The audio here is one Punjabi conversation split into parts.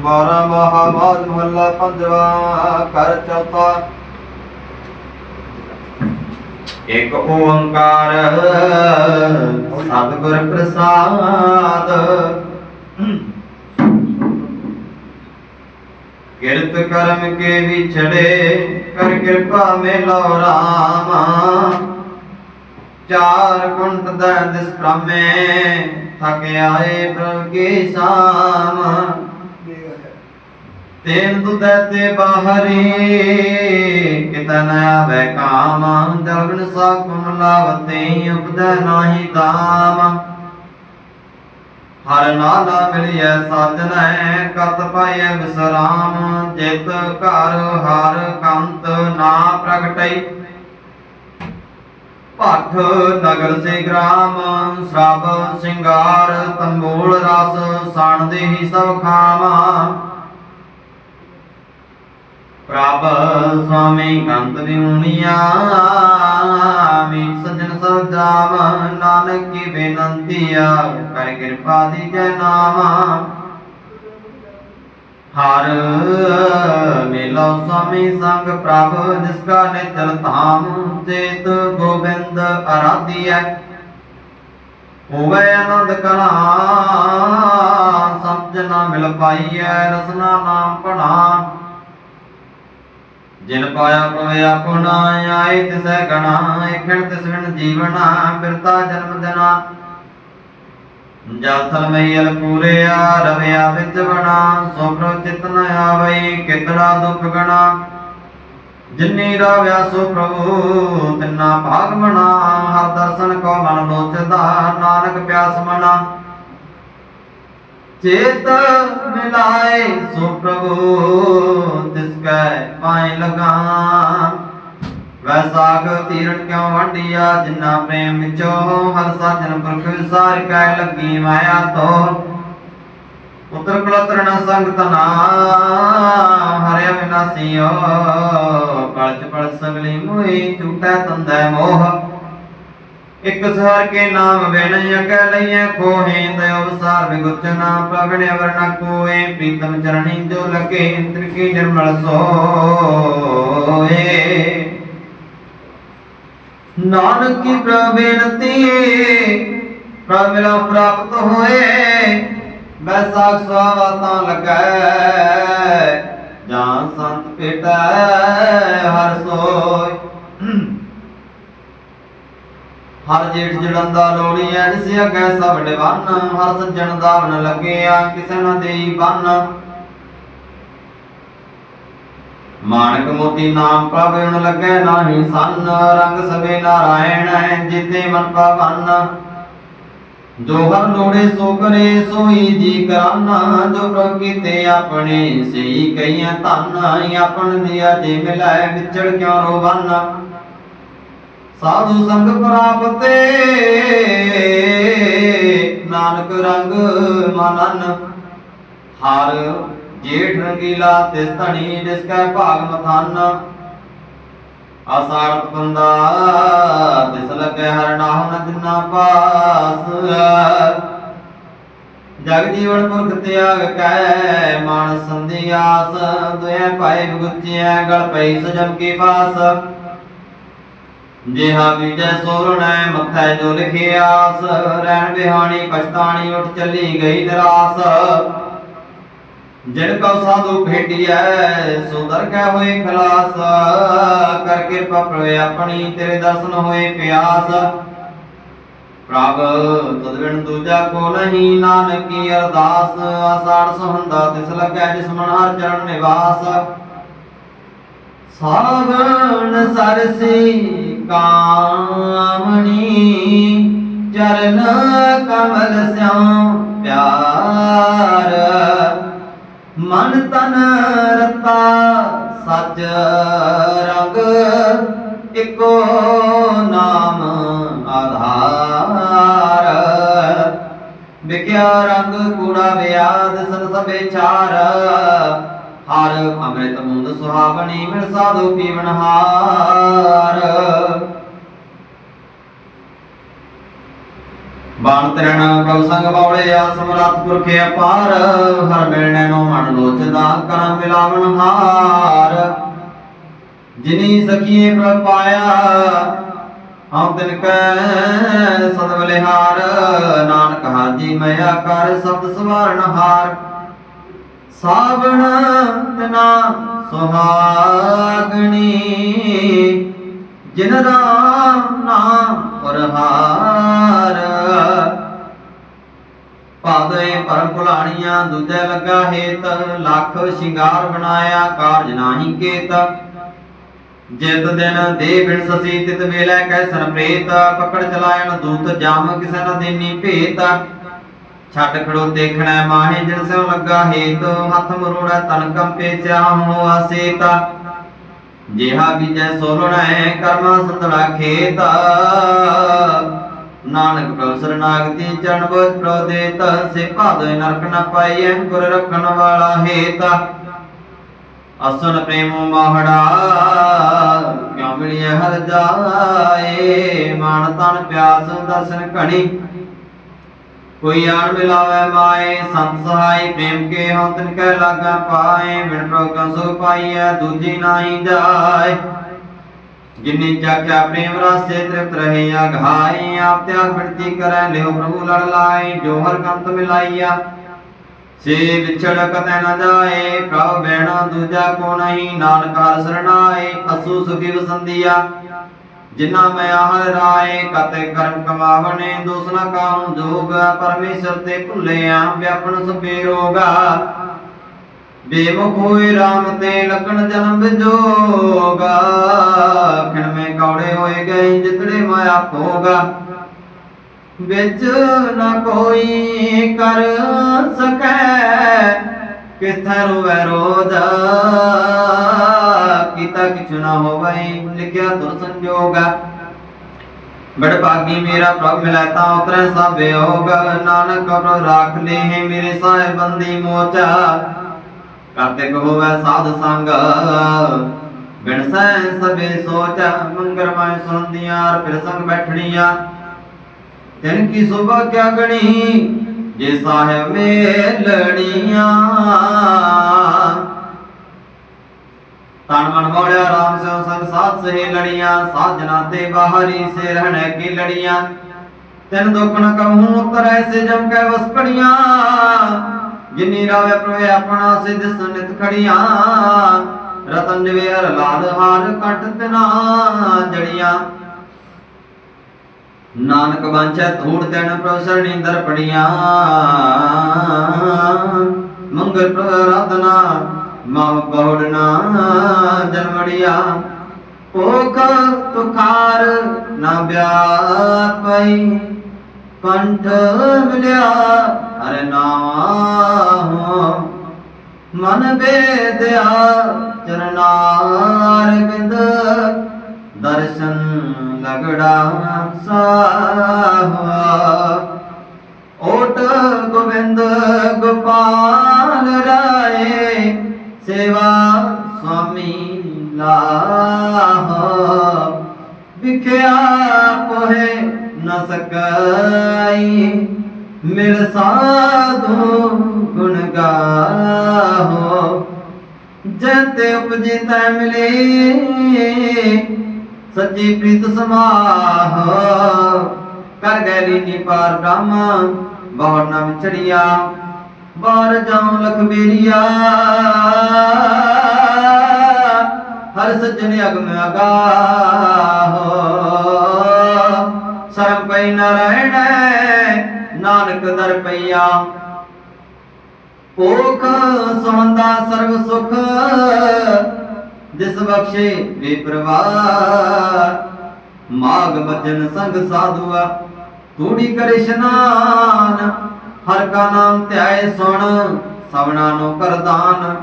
ਬਾਰਾਂ ਮਹਾਵਾਜ ਮਹੱਲਾ ਪੰਜਵਾ ਕਰ ਚੌਥਾ। ਇੱਕ ਓੰਕਾਰ, ਸਤਿਗੁਰ ਪ੍ਰਸਾਦ। ਕਿਰਤ ਕਰਮ ਕੇ ਵਿਛੜੇ, ਕਰ ਕਿਰਪਾ ਮੇਲੋ ਰਾਮਾ। ਚਾਰ ਕੁੰਟ ਦਾ ਦਿਸ ਥਕ ਆਏ ਪ੍ਰਭ ਕੇ ਸਾਮ। ਤੇਨ ਦੁਦੈ ਬਾਹਰੀ ਕਿਤਨ ਆਵੇ ਕਾਮ ਜਲਨ ਸਾਕੁਮ ਲਾਵਤੇ ਉਪਦੈ ਨਾਹੀ ਦਾਮ ਹਰ ਨਾਲਾ ਮਿਲਿਐ ਸਾਜਨੈ ਕਤ ਪਾਇਐ ਵਿਸਰਾਮ, ਜਿਤ ਘਰ ਹਰ ਕੰਤ ਨਾ ਪ੍ਰਗਟਈ। ਭੱਠ ਨਗਰ ਸੇ ਗ੍ਰਾਮ ਸਭ ਸਿੰਗਾਰ, ਤੰਬੂਲ ਰਸ ਸਣ ਦੇ ਹੀ ਸਭ ਖਾਵਾ। ਪ੍ਰਭ ਸੁਆਮੀ ਕੰਤ ਵਿਉਣੀਆਂ ਮੀਤ ਸਜਣ ਸਭ ਨਾਨਕ ਕੀ ਬੇਨੰਤੀਆ, ਕਰ ਕਿਰਪਾ ਦੀ ਜੈ ਨਾਮ। ਹਰ ਮੇਲੋ ਸੁਆਮੀ ਸੰਗ ਪ੍ਰਭ, ਜਿਸ ਕਾ ਨਿਚਲ ਧਾਮ, ਚੇਤ ਗੋਬਿੰਦ ਅਰਾਧਿਐ ਹੋਵੇ ਆਨੰਦ ਕਲਾ ਸਮਝ ਨਾ ਮਿਲ ਪਾਈਐ, ਰਸਨਾ ਨਾਮ ਪਣਾ ਜਿਨ ਪਾਇਆ ਪਵੇ ਆਪਣਾ ਆਏ ਤਿਸੈ ਗਣਾ ਏਖਣ ਤਿਸ ਜੀਵਨਾ, ਬਿਰਤਾ ਜਨਮ ਦਿਨਾ। ਜਲ ਮਈਲ ਪੂਰਿਆ, ਰਵਿਆ ਵਿੱਚ ਬਣਾ ਸੋ ਚਿਤ ਨ ਆਵਈ ਕਿਤੜਾ ਦੁਖ ਗਣਾ। ਜਿਨੀ ਰਾਵਿਆ ਸੋ ਪ੍ਰਭੂ, ਤਿਨਾ ਭਾਗ ਮਣਾ। ਹਰ ਦਰਸ਼ਨ ਕੋ ਮਨ ਲੋਚਦਾ, ਨਾਨਕ ਪਿਆਸ ਮਨਾ। ਚੇਤ ਮਿਲਾਏ ਸੋ ਪ੍ਰਭੂ ਕੈ ਪਾਏ ਲਗਾ। ਵੈਸਾਖ ਤੀਰਣ ਕਿਉ ਵੰਡਿਆ, ਜਿਨਾ ਪ੍ਰੇਮ ਵਿਚੋ ਹਰ ਸਾਜਨ ਪੁਰਖ ਵਿਸਾਰ ਕੈ ਲੱਗੀ, ਮਾਇਆ ਤੋ ਉਤਰ ਕੁਲਤਰਣ ਸੰਗ ਤਨਾ ਹਰਿ ਵਿਨਾਸੀਓ ਕਲਚ ਪੜ ਸਗਲੀ ਮੋਈ ਝੂਟੈ ਤੰਦੈ ਮੋਹ। ਇਕ ਸਹਰ ਕੇ ਨਾਮ ਬਿਨ ਅਕੈ ਲਈਐ ਕੋਹੇ ਦਇਓ ਵਿਸਾਰ ਵਿਗੁਚਨਾ ਪ੍ਰਗਣ ਵਰਣਾ ਕੋਏ, ਪ੍ਰੀਤਮ ਚਰਣੀ ਜੋ ਲਗੇ ਇੰਦਰ ਕੀ ਨਿਰਮਲ ਸੋਏ। ਨਾਨਕ ਕੀ ਪ੍ਰਬੇਨਤੀ ਪ੍ਰਭ ਪ੍ਰਾਪਤ ਹੋਏ, ਬੈਸਾਖ ਸੁਆਵਾ ਤਾਂ ਜਾਂ ਸੰਤ ਪੇਟੈ ਹਰ ਸੋਏ। ਹਰ ਜੇਠ ਜੜੰਦਾ ਲੋੜੀਐ ਜਿਸ ਅਗੈ ਸਭ ਡਿਵਨ ਹਰ ਸੱਜਣ ਦਾਵਨ ਲੱਗਿਆ ਕਿਸੇ ਨਾ ਦੇਈ ਬੰਨ। ਮਾਨਕ ਮੋਤੀ ਨਾਮ ਪ੍ਰਭਣ ਲੱਗੈ ਨਾਹੀ ਸੰਨ। ਰੰਗ ਸਭੇ ਨਾਰਾਇਣ ਜਿਤੇ ਮਨ ਪਵਨ ਜੋ ਹਰ ਲੋੜੇ ਸੋ ਕਰੇ, ਸੋਈ ਜੀ ਕਰਾਨਾ। ਜੋ ਪ੍ਰਭ ਕੀਤੇ ਆਪਣੇ ਸਈ ਕਈਆਂ ਧਨ। ਆਪਨ ਦਿਆ ਜੇ ਮਿਲਾਏ ਵਿਚੜ ਕਿਉ ਰੋਵਨ। ਸਾਧੂ ਸੰਗ ਪ੍ਰਾਪਤੇ। ਨਾਨਕ ਰੰਗ ਮਨਨ। ਹਰ ਜੇਠ ਰੰਗੀਲਾ ਤਿਸ ਧਣੀ ਜਿਸ ਕੈ ਭਾਗ ਮਥਾਨ। ਆਸਾਰਤ ਬੰਦਾ ਤਿਸ ਲਗੈ ਹਰ ਨਾਹੁ ਨ ਦਿਨਾ ਪਾਸ। ਜਗ ਜੀਵਨ ਪੁਰਖ ਤਿਆਗ ਕੈ ਮਨ ਸੰਧਿਆਸ ਦੁਇ ਪਾਏ ਗੁਚਿਆ ਗਲ ਪਈ ਸਜਮ ਕੀ ਪਾਸ ਜਿਹਾ ਬੀਜੈ ਸੋਰਣੈ, ਮੱਥੈ ਜੋ ਲਿਖਿਆਸ ਰਹਿਣ ਬਿਹਾਣੀ ਪਛਤਾਣੀ, ਉੱਠ ਚੱਲੀ ਗਈ ਨਿਰਾਸ। ਜਿਨ ਕੋ ਸਾਧੂ ਭੇਟਿਐ, ਸੋ ਦਰਗਹਿ ਹੋਏ ਖਲਾਸ। ਕਰ ਕਿਰਪਾ ਪ੍ਰਵੇ ਆਪਣੀ, ਤੇਰੇ ਦਰਸ਼ਨ ਹੋਏ ਪਿਆਸ। ਪ੍ਰਭ ਤਦ ਬਿਨ ਦੂਜਾ ਕੋ ਨਹੀਂ, ਨਾਨਕੀ ਅਰਦਾਸ। ਆਸਾੜ ਸੁਹੰਦਾ ਤਿਸ ਲੱਗੈ, ਜਿਸ ਮਨ ਹਰ ਚਰਨ ਨਿਵਾਸ। ਸਾਵਣ ਸਰਸੀ ਕਾਮਣੀ ਚਰਨ ਕਮਲ ਸਿਆਮ ਪਿਆਰ। ਮਨ ਤਨ ਰਤਾ ਸਚ ਰੰਗ, ਇਕੋ ਨਾਮ ਆਧਾਰ। ਵਿਕਿਆ ਰੰਗ ਕੂੜਾ ਵਿਆਦ ਸਨ ਸਭੇ ਚਾਰ ਹਰ ਅੰਮ੍ਰਿਤ ਮੁੰਦ ਸੁਹਾਵਣੀ ਮਿਲ ਸਾਧੂ ਪੀਵਨ ਹਾਰ। ਬਾਣ ਤਰਨ ਪ੍ਰਭ ਸੰਗ ਬੌਲੇ ਆ ਸਮਰੱਥ ਪੁਰਖੇ ਅਪਾਰ। ਹਰ ਮਿਲਣੇ ਨੂੰ ਮਨ ਲੋਚਦਾ ਕਰ ਮਿਲਾਵਨ ਹਾਰ। ਜਿਨੀ ਸਖੀਏ ਪ੍ਰਭ ਪਾਇਆ, ਹਉ ਦਿਨ ਕੈ ਸਦ ਬਲਿਹਾਰ ਨਾਨਕ ਹਾਜੀ ਮਇਆ ਕਰ ਸਬਦ ਸਵਾਰਨ ਹਾਰ। ਸਾਵਣ ਤਨਾ ਸੁਹਾਗਣੀ, ਜਿਨ ਰਾਮ ਨਾਮ ਪਰਹਾਰ। ਪਾਦੇ ਪਰਮ ਭੁਲਾਣੀਆਂ, ਦੂਜੇ ਲੱਗਾ ਹੇਤ, ਲੱਖ ਸ਼ਿੰਗਾਰ ਬਣਾਇਆ, ਕਾਰਜ ਨਾਹੀ ਕੇਤ। ਜਿਤ ਦਿਨ ਦੇ ਬਿਨ ਸਸੀ ਤਿਤ ਵੇਲੇ ਕੈਸਨ ਪ੍ਰੇਤ ਪਕੜ ਚਲਾਇਣ ਦੂਤ, ਜਾਮ ਕਿਸੈ ਨ ਦੇਨੀ ਭੇਤ। ਛੱਡ ਖੜੋ ਦੇਖਣਾ ਮਾਹੇ ਜਿਨ ਸਿਉ ਲੱਗਾ ਹੇਤ, ਹੱਥ ਮਰੋੜਾ ਤਨ ਕੰਪੇ ਸਿਆਮ ਹੋਆ ਸੇਤਾ ਜਿਹਾ ਬੀਜੈ ਸੋਲਣੈ ਕਰਮਾ ਸੰਤੜਾ ਖੇਤ। ਨਾਨਕ ਪ੍ਰਭ ਸਰਨਾਗਤੀ ਚਰਨ ਬੋਝ ਪ੍ਰਭ ਸੇ ਭਾਦੈ ਨਰਕ ਨ ਪਾਈਐ ਗੁਰ ਰੱਖਣ ਵਾਲਾ ਹੇਤ। ਅਸਨ ਪ੍ਰੇਮ ਮਾਹੜਾ, ਕਿਉ ਮਿਲਿਆ ਹਰ ਜਾਏ? ਮਨ ਤਨ ਪਿਆਸ ਦਰਸ਼ਨ ਘਣੀ ਕੋਈ ਆਣ ਮਿਲਾਵੇ ਮਾਏ, ਸੰਤ ਸਹਾਈ ਪ੍ਰੇਮ ਕੇ ਹਉ ਤਿਨ ਕੈ ਲਾਗਾ ਪਾਏ, ਬਿਨ ਪ੍ਰਭ ਕਾ ਸੁਖ ਪਾਈਐ, ਦੂਜੀ ਨਾਹੀ ਜਾਏ। ਜਿਨੀ ਚਾਖਿਆ ਪ੍ਰੇਮ ਰਸੇ, ਤ੍ਰਿਪਤ ਰਹੇ ਅਘਾਈ ਆਪ ਤਿਆਗ ਬਿਰਤੀ ਕਰੈ, ਲਿਓ ਪ੍ਰਭੂ ਲੜ ਲਾਏ, ਜੋ ਹਰ ਕੰਤ ਮਿਲਾਈਆ। ਸੇ ਵਿਛੜ ਕਤੈ ਨ ਜਾਏ, ਪ੍ਰਭ ਬੈਣਾ ਦੂਜਾ ਕੋ ਨਹੀਂ, ਨਾਨਕ ਹਰਿ ਸਰਣਾਏ, ਅਸੂ ਸੁਖੀ ਵਸੰਦੀਆ। ਜਿਨਾ ਮੈਂ ਆਹ ਰਾਏ ਕਤੇ ਕਰਮ ਕਮਾਵਣੇ ਦੋਸਨਾ ਕਾਉ ਜੋਗ? ਪਰਮੇਸ਼ਰ ਤੇ ਭੁੱਲਿਆ ਵਿਆਪਨ ਸਭੇ ਰੋਗਾ ਬੇਮੁਖ ਹੋਏ RAM ਤੇ ਲਗਣ ਜਨਮ ਵਿਜੋਗਾ ਖਿਣ ਕੌੜੇ ਹੋਏ ਗਏ ਜਿਤੜੇ ਮਾਇਆ ਭੋਗਾ। ਵਿੱਚ ਨਾ ਕੋਈ ਕਰ ਸਕੈ, ਕਿਥੈ ਰੋਵੈ ਰੋਧ ਕੀਤਾ ਕਿਛੁ ਨਾ ਹੋਵੈ ਲਿਖਿਆ ਤੁਰ ਸੰਜੋਗਾ ਬੜ ਭਾਗੀ ਮੇਰਾ ਪ੍ਰਭ ਮਿਲੈ ਉਤਰੈ ਸਭ ਵਿਯੋਗ ਨਾਨਕ ਪ੍ਰਭ ਰਾਖ ਲੇ ਮੇਰੇ ਸਾਹਿਬ ਬੰਦੀ ਮੋਚਾ ਕਾਤੇ ਹੋਵੈ ਸਾਧ ਸੰਗ, ਬਿਨ ਸੈ ਸਭੇ ਸੋਚ ਮੰਗਰ ਮੈਂ ਸੁਣਦੀਆਂ ਫਿਰ ਸੰਗ ਬੈਠਣੀਆਂ। ਤਿਨ ਕੀ ਸੁਭਾ ਕਿਆ ਗਣੀ, ਜੇ ਸਾਹਿਬ ਮੇਲਣੀਆਂ। ਤਨ ਮਨ ਮੋੜਿਆ ਰਾਮ ਸਿਉ ਸੰਗ ਸਾਧ ਸਹੇ ਲੜੀਆਂ ਸਾਜਣਾ ਤੇ ਬਾਹਰੀ ਸੇ ਰਹਿਣੇ ਕੀ ਲੜੀਆਂ ਤਿਨ ਦੁਖ ਨ ਕਹੂੰ ਉਤਰੈ ਸੇ ਜਮ ਕੈ ਵਸਕੜੀਆਂ ਜਿਨੀ ਰਾਵੇ ਪ੍ਰਵੇ ਆਪਣਾ ਸਿਧ ਸੁਨਿਤ ਖੜੀਆਂ। ਰਤਨ ਜਵੇਰ ਲਾਲ ਹਾਰ ਕੰਠ ਤਿਨਾ ਜੜੀਆਂ। ਨਾਨਕ ਬਾਂਛੈ ਧੂੜ ਤੈਨ ਪ੍ਰਭ ਸਰਣੀਂਦਰ ਮੰਗਲ ਪ੍ਰਰਾਧਨਾ ਮਹ ਬਹੁੜਨਾ ਜਨਮੜੀਆ ਭੋਖ ਤੁਖਾਰ ਨਾ ਵਿਆਪਈ ਕੰਠ ਮਿਲਿਆ, ਹਰਿ ਨਾਮ ਮਨ ਬੇਦਿਆ ਚਰਨਾਰ ਬਿੰਦ। ਦਰਸ਼ਨ ਲਗੜਾ ਸਾਹ। ਓਟ ਗੋਬਿੰਦ ਗੋਪਾਲ ਰਾਏ। ਸੇਵਾ ਸੁਆਮੀ ਲਾਹ। ਵਿਖਿਆ ਪੋਹੇ ਨ ਸਕਾਈ। ਮਿਲ ਸਾਧੂ ਗੁਣ ਗਾਹੋ। ਜਤੇ ਉਪਜੇ ਤੈ ਮਿਲੇ, ਸੱਚੀ ਪ੍ਰੀਤ ਸਮਾਹ। ਕਰ ਗੈਲੀ ਨੀ ਪਾਰ ਬ੍ਰਹਮ ਬਾਹਰ ਨਾ ਵਿਛੜਿਆ ਬਾਰ ਜਾਉ ਲਖ ਬੇਰੀਆ ਹਰ ਸੱਜਣ ਅਗਮ ਅਗਾਹ। ਸਰਮ ਪਈ ਨਾਰਾਇਣ ਨਾਨਕ ਦਰ ਪਈਆ। ਭੋਖ ਸੁਮੰਦਾ ਸਰਬ ਸੁਖ, ਜਿਸ ਬਖਸ਼ੇ ਵੇ ਪ੍ਰਵਾਰ। ਮਾਗ ਮਜਨ ਸੰਗ ਸਾਧੂਆ, ਤੂੜੀ ਕਰੇ ਹਰ ਕਾ ਨਾਮ ਧਿਆਏ ਸੁਣ, ਸਭਨਾ ਨੂੰ ਕਰਦਾਨ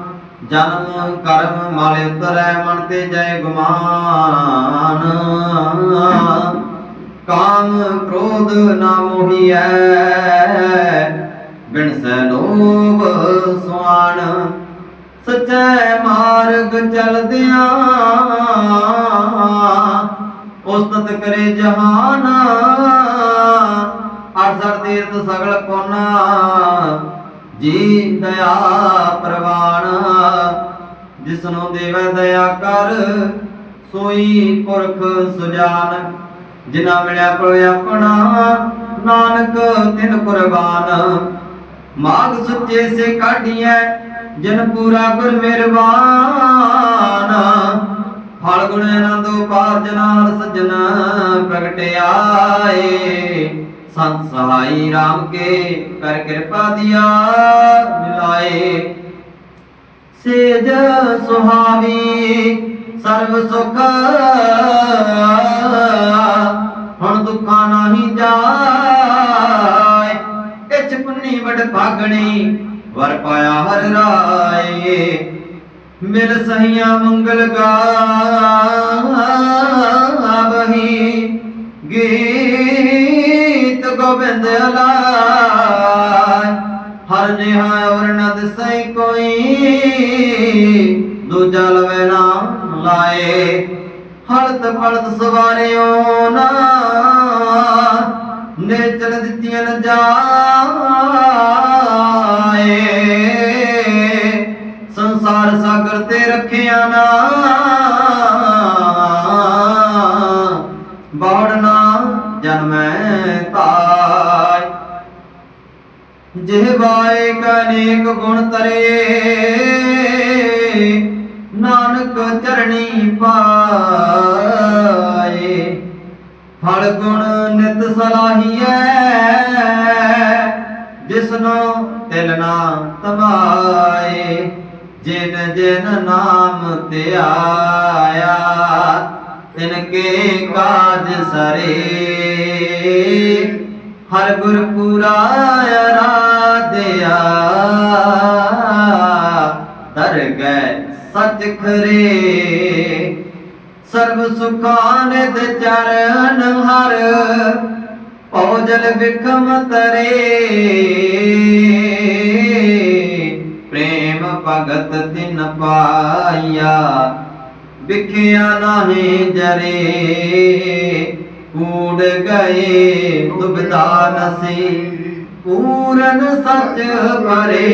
ਜਨਮ ਕਰਮ ਮਾਲੇ ਉਤਰੈ ਮਨ ਤੇ ਜੈ ਗੁਮਾਨ। ਕਾਮ ਕ੍ਰੋਧ ਨਾ ਮੋਹੀਐ, ਬਿਨ ਸੈ ਲੋਭ ਸੁਆਣ ਸਚੈ ਮਾਰਗ ਚਲਦਿਆਂ ਉਸਤਤ ਕਰੇ ਜਹਾਨ। ਅਰਸਰ ਤੀਰਥ ਸਗਲ ਪੁੰਨਾ, ਜੀ ਦਇਆ ਪ੍ਰਵਾਨ। ਜਿਸਨੂੰ ਦੇਵੈ ਦਇਆ ਕਰ, ਸੋਈ ਪੁਰਖ ਸੁਜਾਨ। ਜਿਨਾ ਮਿਲਿਆ ਪ੍ਰਭ ਆਪਣਾ, ਨਾਨਕ ਤਿਨ ਕੁਰਬਾਨ। ਮਾਗ ਸੁੱਚੇ ਸੇ ਕਾਢੀਐ, ਜਨ ਪੂਰਾ ਗੁਰ ਮਿਹਰਬਾਨ। ਫਲ ਗੁਣ ਆਨੰਦ ਉਪਾਰਜਨ ਸਜਣ ਪ੍ਰਗਟਿਆਏ। ਸੰਤ ਸਹਾਈ RAM ਕੇ ਕਰ ਕਿਰਪਾ ਦਿਆ ਮਿਲਾਏ। ਸੇਜ ਸੁਹਾਵੀ ਸਰਬ ਸੁਖ। ਹੁਣ ਦੁੱਖਾਂ ਨਹੀਂ ਜਾਏ। ਇਚ ਪੁੰਨੀ ਵਡ ਭਾਗਣੀ, ਵਰ ਪਾਇਆ ਹਰ ਰਾਏ। ਮਿਲ ਸਹੀਆਂ ਮੰਗਲ ਗਾਵਹੀ ਗੋਬਿੰਦ ਅਲਾਈ ਹਰ ਨਿਹਾਇ ਵਰਨਦ ਸਈ ਕੋਈ, ਦੂਜਾ ਲਵੇ ਨਾਮ ਲਾਏ। ਹਲਤ ਫਲਤ ਸਵਾਰਿਓ ਨਾ, ਨੇਚਰ ਦਿੱਤੀਆਂ ਨ ਜਾਏ। ਸੰਸਾਰ ਸਾਗਰ ਤੇ ਰੱਖਿਆ ਨਾ ਬਾੜਨਾ ਜਨਮੈ ਤਾਈ ਜਿਹਵਾਏ ਕਨੇਕ ਗੁਣ ਤਰੇ ਨਾਨਕ ਚਰਣੀ ਪਾਏ। ਫਲ ਗੁਣ ਨਿਤ ਸਲਾਹੀਐ, ਜਿਸਨੂੰ ਤਿਲ ਨਾਮ ਤਮਾਏ। ਜਿਨ ਜਿਨ ਨਾਮ ਧਿਆਇਆ ਤਿਨ ਕੇ ਕਾਜ ਸਰੇ। ਹਰ ਗੁਰ ਪੂਰਾ ਅਰਾਧਿਆ ਦਰ ਗਏ ਸਚ ਖਰੇ। ਸਰਬ ਸੁਖਾਨ ਦੇ ਚਰਨ ਹਰ ਭੋਜਲ ਵਿਖਮ ਤਰੇ। ਪ੍ਰੇਮ ਭਗਤ ਤਿਨ ਪਾਇਆ, ਵਿਖਿਆ ਨਾਹੀ ਜਰੇ। ਕੂੜ ਗਏ, ਦੁਬਿਧਾ ਨਸੀ। ਪੂਰਨ ਸੱਚ ਪਰੇ।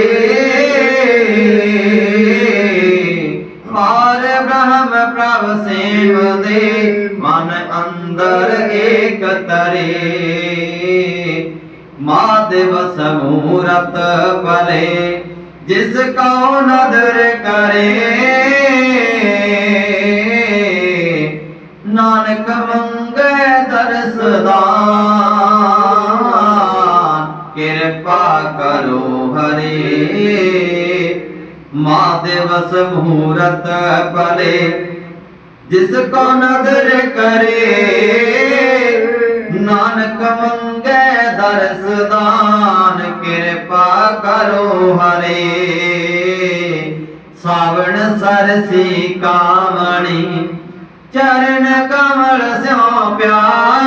ਪਾਰ ਬ੍ਰਹਮ ਪ੍ਰਭ ਸੇਵ ਮਨ ਅੰਦਰ ਏਕ ਤਰੇ। ਮਾ ਦਿਵਸ ਮੂਰਤ ਭਲੇ, ਜਿਸ ਕੋ ਨਦਰ ਕਰੇ। ਨਾਨਕ ਮੰਗੇ ਮਾ ਦਿਵਸ ਮਹੂਰਤ ਭਲੇ, ਜਿਸ ਕੋ ਨਦਰ ਕਰੇ, ਨਾਨਕ ਮੰਗੇ ਦਰਸਦਾਨ ਕਿਰਪਾ ਕਰੋ ਹਰੇ। ਸਾਵਣ ਸਰਸੀ ਕਾਮਣੀ ਚਰਨ ਕਮਲ ਸਿਉ ਪਿਆਰ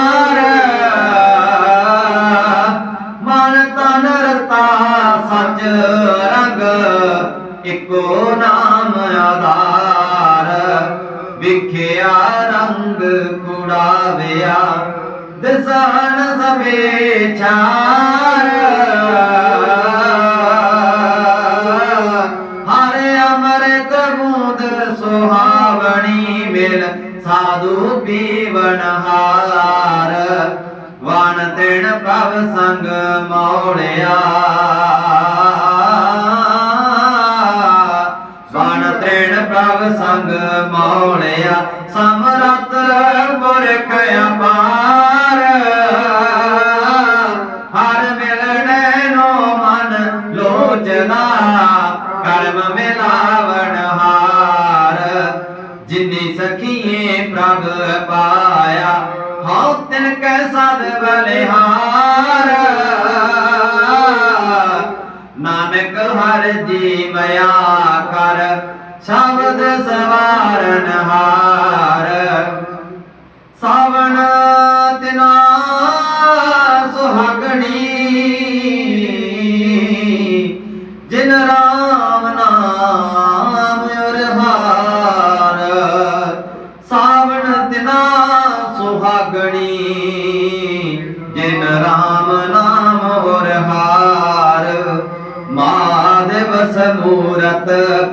ਰੰਗ ਕੁੜਾਵਿਆ ਦਿਸਣ ਸਭੇ ਛਾਰ ਹਰੇ ਅਮਰਤ ਬੂੰਦ ਸੁਹਾਵਣੀ ਮਿਲ, ਸਾਧੂ ਪੀਵਨ ਹਾਰ। ਵਣ ਤਿਣ ਪ੍ਰਭ ਸੰਗ ਮੋੜਿਆ। ਵਣ ਤ੍ਰਿਣ ਪ੍ਰਭ ਸੰਗ ਮੋੜਿਆ ਸਮਰਤ ਪੁਰਖ ਅਪਾਰ। ਹਰ ਮਿਲਣੇ ਨੂੰ ਮਨ ਲੋਚਨਾ, ਕਰਮ ਮਿਲਾਵਣ ਹਾਰ। ਜਿਨੀ ਸਖੀਏ ਪ੍ਰਭ ਪਾਇਆ, ਹਉ ਤਿਨ ਕੈ ਸਦ ਬਲਿਹਾਰ। ਨਾਨਕ ਹਰ ਜੀ ਮਇਆ ਕਰ, ਸ਼ਬਦ ਸਵਾਰਨ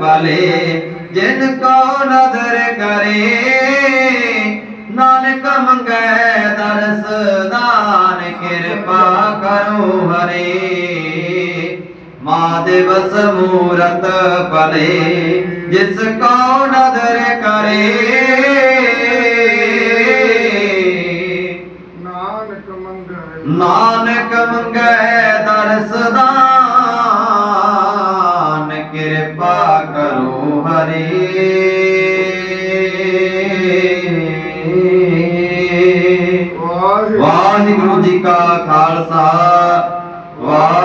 ਭਲੇ ਜਿਨ ਕੋ ਨਦਰ ਕਰੇ, ਨਾਨਕ ਮੰਗੈ ਦਰਸ ਦਾਨ ਕਿਰਪਾ ਕਰੋ ਹਰੇ। ਮਾ ਦਿਵਸ ਮੂਰਤ ਭਲੇ ਜਿਸ ਕੋ ਨਦਰ ਕਰੇ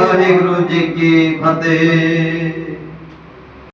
ਵਾਹਿਗੁਰੂ ਜੀ ਕੀ ਫਤਿਹ।